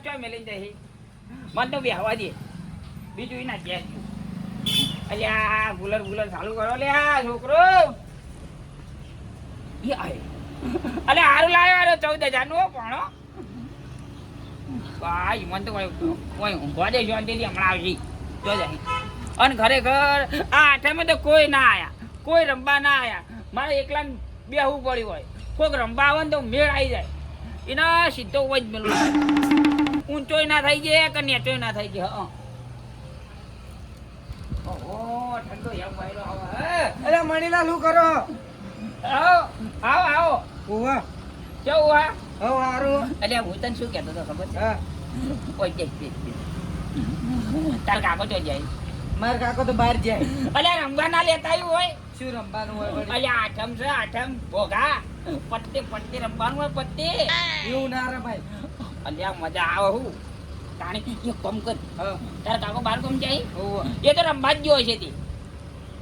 જતા જ નાઈ છે ચો મેલી મન તો બેહવા દે. બીજું ના કે ગુલર ગુલર ચાલુ કરો. લે આ છોકરો. એ આય. અલે ચૌદ હજાર નો પણ ભાઈ, મન તો કોઈ ઊંઘવા દે શાંતિથી હમણાં આવશે. જો અને ખરેખર આ આઠમે તો કોઈ ના આયા. કોઈ રમવા ના આયા. મારે એકલા બેહવું પડ્યું હોય. કોઈક રમવા આવે ને તો મેળ આવી જાય. એના સીધો વજ મેળવું ઊંચોય ના થઈ જાય કે નેચોય ના થઈ જાય ઓહો ઠંડો યાર વાયરો આવે અરે મણીલાલ શું કરો? આવો આવો આવો. ઓવા કેવું હા હવ હારું. અલ્યા હું તને શું કહેતો હતો ખબર છે? હા. કોઈ જાય બે બે. તાર કાકો તો જાય. માર કાકો તો બહાર જાય. અલ્યા રમવા ના લેતા આવ્યું હોય. શું રમવાનું હોય? અલ્યા આઠમ છે આઠમ. ભોગા. પત્તે પત્તે રમવાનું હોય પત્તે એવું ના રે ભાઈ અલ્યા મજા આવે હું. તાણી એક કોમ કર. તાર કાકો બાર કોમ જાય? એ તો રમવા જ ગયો છે તે.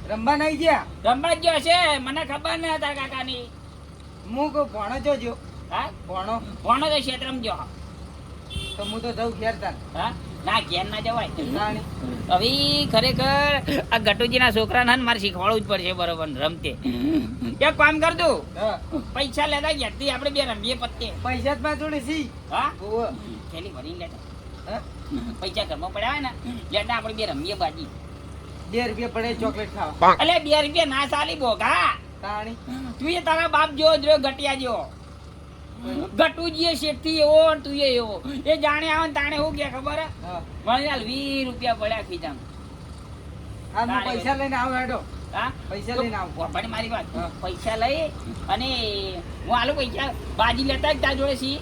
રમવા નહીં ગયા? રમવા જ ગયો છે મને ખબર ન તાર કાકાની. હું કહું ભણો જોજો હા? ભણો. ભણો તો ક્ષેત્રમ જો. તો હું તો જઉં ઘેર તાર હા? ના ઘેર ના જવાય. હવે ખરેખર આ ગટુજીના છોકરાને ને મારે શીખવાડવું જ પડશે બરોબર રમતે. એક કામ કર તું. પૈસા લેતા ઘેરથી આપણે બે રમીએ પત્તે. પૈસા જ જોડે સી. હા? થેલી ભરીને લેતા. હા? પૈસા ઘરમાં પડ્યા હોય ને લેતા આપણે બે રમીએ બાજી. બે રૂપિયા પડે ચોકલેટ ખાવા. એટલે બે રૂપિયા ના ચાલી બોગા તું એ તારા બાપ જો જો ગટિયા જેવો. ગટુજીએ શેઠથી એવો અને તું એવો. એ જાણે આવે તાણે શું કે ખબર? મને હાલ વીસ રૂપિયા પડ્યા ખીજામ. પૈસા લઈને આવું હેડો. પૈસા લઈને આવું. પણ મારી વાત. પૈસા લઈ અને હું આલું પૈસા. બાજી લેતા જ તાર જોડે છી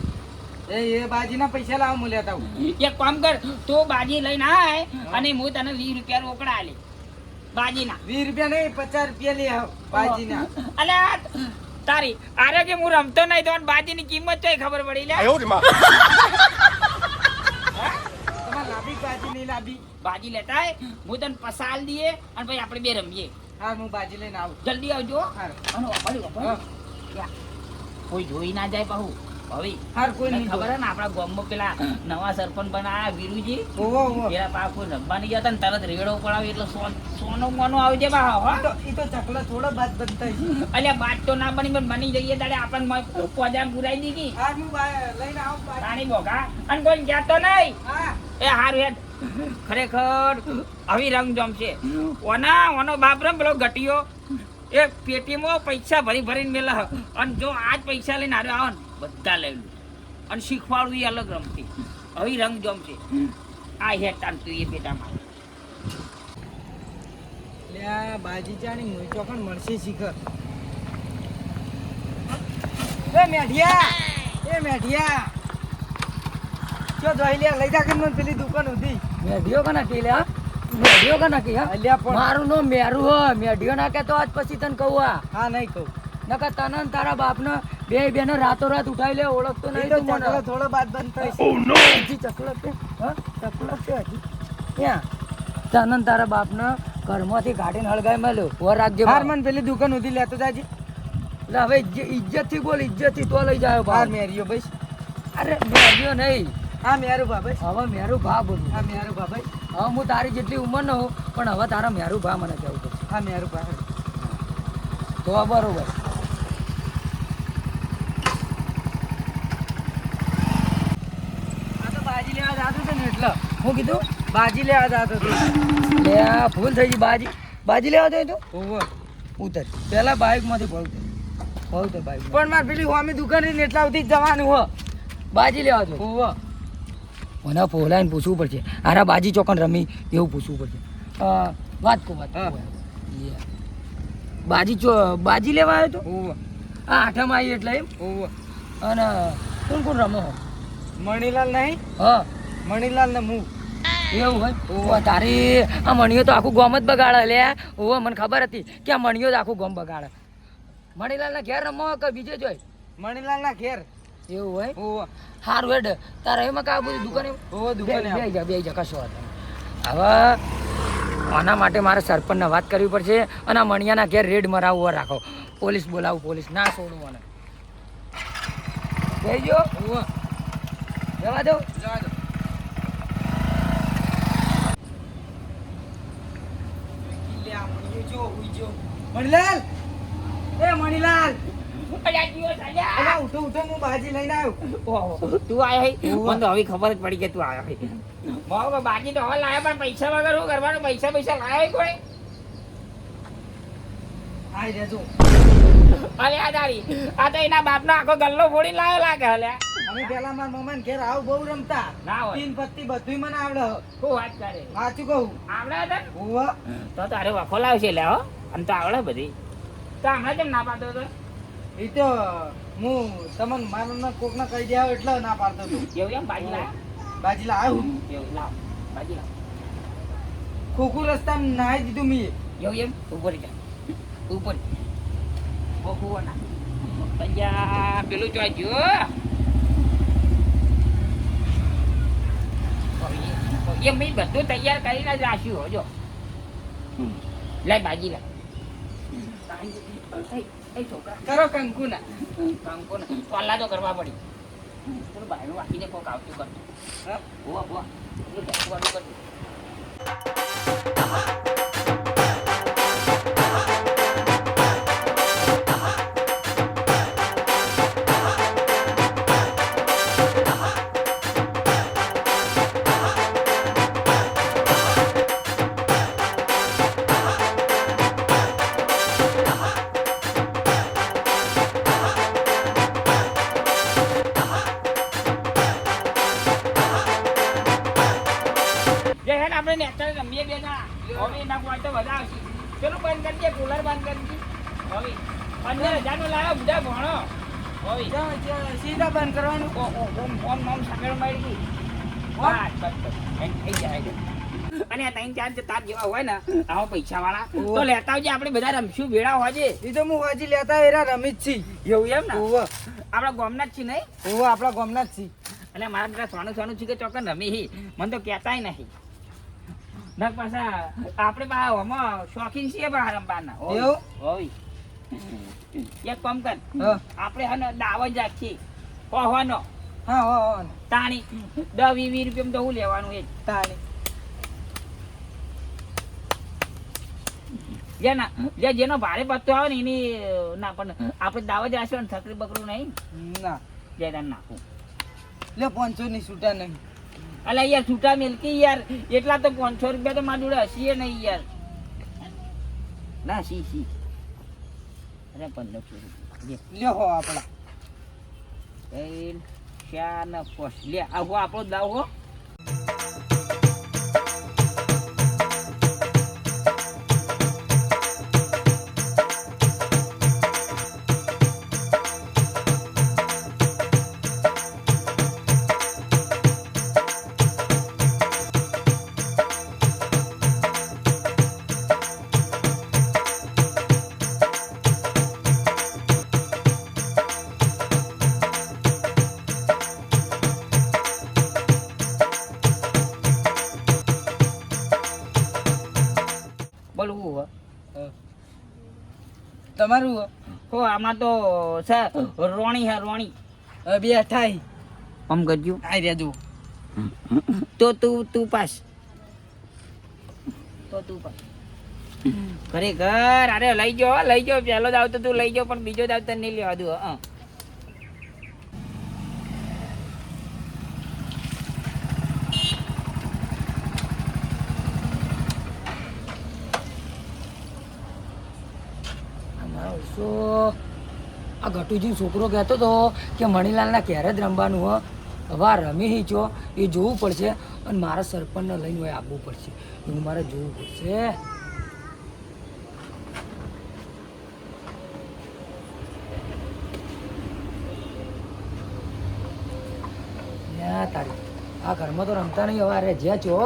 એ એ બાજીના પૈસા લાવ હું લેતા એક કામ કર તું બાજી લઈને આય અને હું તને વીસ રૂપિયા રોકડા આલી બાજીના. વીસ રૂપિયા નહીં પચાસ રૂપિયા લે આવ બાજીના. અલે આ તારી આરે કે હું રમતો નહીં તો બાજીની કિંમત તો ખબર પડી લે. તમારે લાંબી બાજી નહીં લાભી બાજી લેતા હું તને પસાલ દઈએ અને પછી આપણે બે રમીએ. હા હું બાજી લઈને આવું. જલ્દી આવજો. અને વાપરી વાપરી. કોઈ જોઈ ના જાય પાહુ. હવે હાર કોઈ નહીં ખબર હે ને આપણા ગામમાં પેલા નવા સરપંચ બનાયા વીરુજી? પેલા પા કોઈ રમવા ને તરત રેડો પડાવે એટલે સોનો મોનો આવી જાય બા ઈ તો તો ચકલા થોડો બાદ બનતા અલ્યા બાદ તો ના બની પણ બની જઈએ તારે આપણને પોજા પુરાઈ દીધી. લઈને આવું બોગા અને કોઈ જતો નહીં. એ હારું હેડ. ખરેખર આવી રંગ જમશે. ઓના ઓનો બાપ રમ પેલો ઘટીયો એ પેટીમાં પૈસા ભરી ભરીને મેલા અને જો આજ પૈસા લઈને હારે આવો ને બધા લઈ અને શીખવાડવું એ અલગ રમતી. હવે રંગ જમશે આ હેડ તું એ પેટામાં લે બાજીચાની બાજી ચાની મળશે શિખર. એ મેઢિયા એ મેઢિયા. ચો જોઈ લે લઈ જાકે મને પેલી દુકાન ઉધી. મેઢિયો કના કે લે હા? મેઢિયો કના કે હા? અલ્યા પણ મારું નો મેરું હો મેઢિયો ના કે તો આજ પછી તને કહું આ. હા નહીં કહું. નકર તને ને તારા બાપને બે બેને રાતો રાત ઉઠાવી લે ઓળખતો નહીં તો મને. થોડો બાદ બનતા નો હજી ચકલો છે. હા ચકલો છે હજી. ત્યાં તને ને તારા બાપને ઘરમાંથી કાઢીને હળગાઈ મળ્યો. ઓર રાખજે બાર મન પેલી દુકાન ઉધી લેતો જાજી. એટલે હવે ઇજ્જતથી બોલ ઇજ્જતથી તો લઈ જાય બહાર મેરિયો ભાઈ અરે મેરિયો નહીં. હા મેરું ભાઈ હવે મેરું ભા બોલું હા મેરું ભા ભાઈ હવે હું તારી જેટલી ઉંમર નો હોઉં પણ હવે તારા મેરું ભા મને કહેવું પડશે. હા મેરું ભા. તો બરોબર આ તો બાજી લેવા જાતો હતો ને એટલે હું કીધું બાજી લેવા જાતો હતો. લે આ ભૂલ થઈ ગઈ બાજી. બાજી લેવા દે તું? ઉતર. પેલા બાઇકમાંથી ભળું ભળું તો બાઇક પણ મારે પેલી હોમી દુકાન ને એટલા સુધી જ જવાનું હો. બાજી લેવા દો. ઓવો મને ફોલાઈને પૂછવું પડશે. આરા બાજી ચોકન રમી એવું પૂછવું પડશે. વાત કો વાત. બાજી ચો બાજી લેવા આવ્યો તો? આ આઠમ આવી એટલે એમ? અને કોણ કોણ રમો મણીલાલ નહીં? હા. મણીલાલ ને હું એવું હોય? ઓવા તારી આ મણીઓ તો આખું ગોમ જ બગાડે લે. ઓવા મને ખબર હતી કે આ મણીઓ જ આખું ગોમ બગાડે. મણીલાલના ઘેર રમો કે બીજે જોઈ? મણીલાલ ના ઘેર. એવું હોય? ઓવો હારું હેડ. તારે એમાં કા બધું દુકાને ઓવો દુકાને બે જા બે જા કશો હવે આના માટે મારે સરપંચને વાત કરવી પડશે અને આ મણિયાના ઘેર રેડ મરાવું રાખો. પોલીસ બોલાવું પોલીસ. ના છોડું મને. જઈ જો જવા દો. જવા દો લે આ મણિયો જો ઉઈ જો મણિલાલ! એ મણીલાલ! અલ્યા અલા ઉઠો ઉઠો હું બાજી લઈને આવ્યો. તું આયો હે? મને તો હવે ખબર જ પડી કે તું આવ્યો. મારો તો હવે લાયો પણ પૈસા વગર શું કરવાનું? પૈસા પૈસા લાયો કોઈ? આઈ રેજો અરે આ આ તો એના બાપનો આખો ગલ્લો ફોડી લાયો લાગે હલે અમે પેલા માર મમ્માને ઘેર આવ બહુ રમતા. તીન પત્તી બધુંય મને આવડે. શું વાત કરે? સાચું કહું. આવડે હતા ઓવા તો તારે વખો લાવશે લે હો. આમ તો આવડે બધી. તો હમણાં કેમ ના પાડતો હતો? એ તો હું તમને મારા કોકને કહી દેવા એટલે ના પાડતો હતો. એવું એમ? બાજી લાવ. બાજી લાવ એવું લાવ. બાજી લાવ. ખોખું રસ્તા નાહી દીધું મેં. એવું એમ? ઉપર ઉપર ઓહો ના પેલું જોઈ જો એ મેં બધું તૈયાર કરીને જ રાખ્યું હોજો લાય બાજી લે કરો કંકુના. ના કંકો ને પલ્લા તો કરવા પડી. પેલું બાયણું વાંચીને કોક આવતું કરતું. હા? પેલું બેસતું કરતું. જે હે ને આપણે નેચર રમીએ બે જણા. હવે એના કોઈ તો બધા આવશે. પેલું બંધ કરી દે કુલર બંધ કરી હવે પંદર હજાર નો લાવ્યો બધા ભણો. હવે સીધા બંધ કરવાનું. ઓમ ઓમ ઓમ સાગર મારી ગઈ. થઈ જાય. અને ત્રણ ચાર તાર જેવા હોય ને આવા પૈસા વાળા તો લેતા આવજે આપણે બધા રમશું ભેળા હોજે. એ તો હું હજી લેતા એરા જ છી. એવું એમ ને? આપણા ગોમના જ છીએ નહીં? ઓવા આપણા ગોમના જ છી. અને મારા બધા સોનું સોનું છે કે ચોક્કસ રમી હી મને તો કહેતાય નહીં. ના પાછા આપણે બા આમાં શોખીન છીએ બા એવું? હોય એક કામ કર. આપણે હે ને દાવા જ કહવાનો હા હો હો તાણી. દસ વીસ રૂપિયા રૂપિયામાં તો હું લેવાનું એ તાણી. જે જેનો ભારે પત્તો આવે ને એની ના પણ આપણે દાવત જ રાખશું ને થકરી બકરું નહીં. ના. જયદાન નાખું. લે પાંચસો ની છૂટા નહીં. અલા યાર છૂટા મિલકી યાર. એટલા તો પાંચસો રૂપિયા તો મારા જોડે હસીએ નહીં યાર. ના સી સી અરે પંદરસો રૂપિયા. લ્યો હો આપણા. લે ચાર ને પોસ લે આવો આપણો દાવ હો. તમારું? હો? આમાં તો છે રોણી હે રોણી. બે થાય. આમ કરજો. આઈ રેજો તો તું તું પાસ. તો તું પાસ. ખરેખર અરે લઈ જાઓ લઈ જાઓ. પહેલો દાવ તો તું લઈ જાઓ પણ બીજો દાવ આવતો નહીં લેવા દો હા. શું આ ગટુજી છોકરો કહેતો હતો કે મણીલાલના ઘેર જ રમવાનું હો. હવા રમી હી છો, એ જોવું પડશે અને મારા સરપંચને લઈને હોય આવવું પડશે. એવું મારે જોવું પડશે. તારી, આ ઘરમાં તો રમતા નહીં, હવે અરે જ્યાં છો.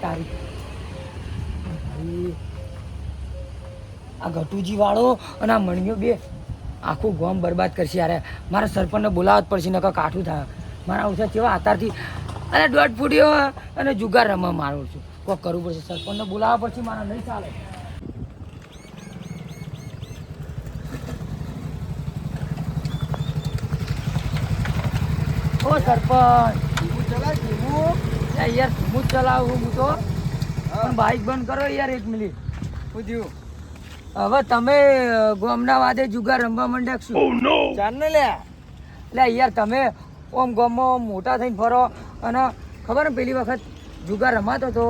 તારીખ તારી. આ ગટુજી વાળો અને આ મણિયો બે. આખું ગોમ બરબાદ કરશે યાર. મારા સરપંચને બોલાવવા જ પડશે નકર કાઠું થાય. મારા ઉછા કેવા આતારથી અને દોઢ ફૂટ્યો અને જુગાર રમવા મારું છું. કોક કરવું પડશે. સરપંચને બોલાવવા પડશે મારા નહીં ચાલે. ઓ સરપંચ. યાર હું જ ચલાવું હું તો. બાઇક બંધ કરો યાર એક મિનિટ. પૂછ્યું હવે તમે ગોમના વાદે જુગાર રમવા માંડ્યા છો ચાર ને લે. લે યાર તમે ઓમ ગામમાં મોટા થઈને ફરો. અને ખબર ને પેલી વખત જુગાર રમાતો હતો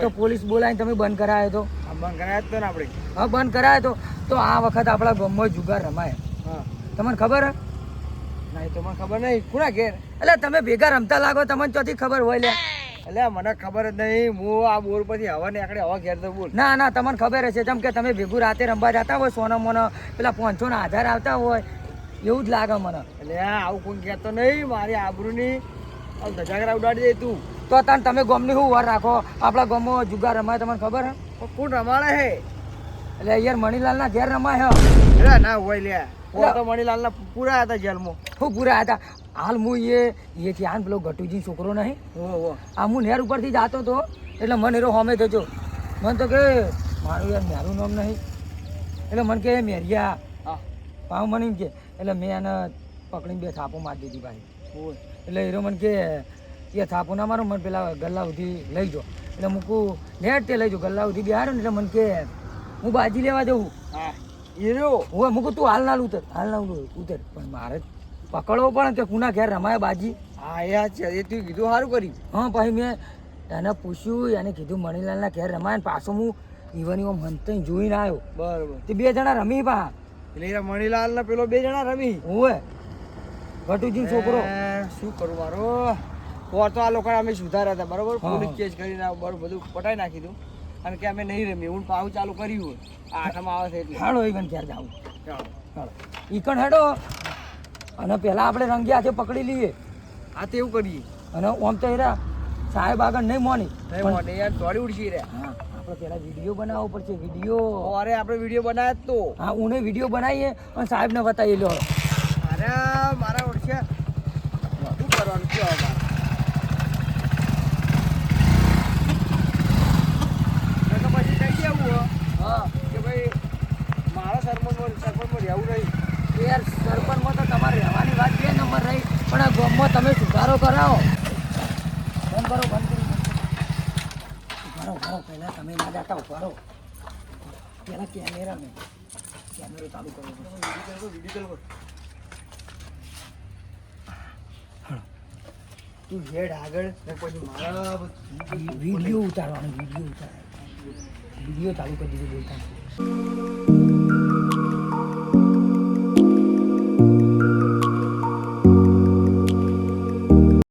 તો પોલીસ બોલાવીને તમે બંધ કરાયો હતો બંધ કરાયો ને આપણે હા બંધ કરાયો હતો તો આ વખત આપણા ગામમાં જુગાર રમાય. હા. તમને ખબર? હે? ના એ તો મને ખબર નહીં. કોના ઘેર? એટલે તમે ભેગા રમતા લાગો તમને ચોથી ખબર હોય લે. એટલે મને ખબર જ નહીં હું આ બોર પછી હવા નીકળે હવા ઘેર તો બોલ. ના ના તમને ખબર હશે જેમ કે તમે ભેગું રાતે રમવા જતા હોય સોના મોનો પેલા પાંચસો ના આધાર આવતા હોય એવું જ લાગે મને. એટલે આવું કોઈ કહેતો નહીં મારી આબરૂની ધજાગરા ઉડાડી દે તું. તો તને તમે ગોમની શું વાર રાખો? આપણા ગામમાં જુગાર રમાય તમને ખબર હે? કોણ રમાડે હે? એટલે યાર મણીલાલના ઘેર રમાય હે. ના હોય લે પોર તો મણીલાલ ના પૂરા હતા જેલમાં. હું પૂરા હતા. હાલ હું એ એ થયા પેલો ગટુજી છોકરો નહીં. હો હો. આ હું નેર ઉપરથી જાતો હતો એટલે મને એરો હોમે થયો મને તો કે મારું યાર મેરું નામ નહીં. એટલે મને કે મેરિયા. હા. પાવ મને કે એટલે મેં એને પકડીને બે થાપો મારી દીધી ભાઈ. એટલે એરો મને કે એ થાપો ના મારો મને પેલા ગલ્લા સુધી લઈ જાઓ એટલે મૂકું નેટ તે લઈ જાઓ ગલ્લા સુધી બિહારો ને એટલે મને કે હું બાજી લેવા જવું. હા. હીરો હું મૂકું તું હાલ ના ઉતર હાલ ના ઉતર પણ મારે પકડવો પણ કે કુના ઘેર રમાય બાજી. હા એ આ છે. એ તું કીધું સારું કર્યું. હા પછી મેં એને પૂછ્યું એને કીધું મણિલાલના ઘેર રમાય ને પાછો હું ઈવન એવો હંતે જોઈને આવ્યો. બરોબર. તે બે જણા રમી પા. એટલે એ મણીલાલ ને પેલો બે જણા રમી? ઓવે ભટુજી છોકરો. શું કરું મારો? તો આ લોકો અમે સુધાર્યા હતા બરોબર? પોલીસ. કેસ કરીને બરોબર બધું પટાઈ નાખી દઉં અને કે અમે નહીં રમીએ. હું પાવું ચાલુ કર્યું હોય. આ આઠમાં આવે છે એટલે. હાડો ઈવન ઘેર જાવું ચાલો. હાડો ઈકણ હેડો. અને પહેલાં આપણે રંગી હાથે પકડી લઈએ. હા તો એવું કરીએ. અને ઓમ તો એરા સાહેબ આગળ નહીં મોની. નહીં મોટે યાર દોડી ઉડશી રે. હા આપણે પહેલા વીડિયો બનાવવો પડશે. વીડિયો. અરે આપણે વીડિયો બનાવ્યા તો. હા ઉને વીડિયો બનાવીએ અને સાહેબને બતાવી લો અરે મારા ઓળખ્યા શું કરવાનું? કયો હવે મારે? નહીં તો પછી કહી દેવું હો હા કે ભાઈ મારા સરપંચમાં સરપંચમાં રહેવું નહીં. યાર સરપંચમાં તો તમારે રહેવાની વાત બે નંબર રહી પણ આ ગામમાં તમે સુધારો કરાવો. બંધ કરો બંધ કરો ઉભારો ઉભારો પહેલાં તમે ના જાતા ઉભારો પહેલાં કેમેરા મેં કેમેરો ચાલુ કરો. વીડિયો કરો તું હેડ આગળ પછી મારા વીડિયો ઉતારવાનો વીડિયો ઉતારવાનો. વીડિયો ચાલુ કરી દીધો બોલતા.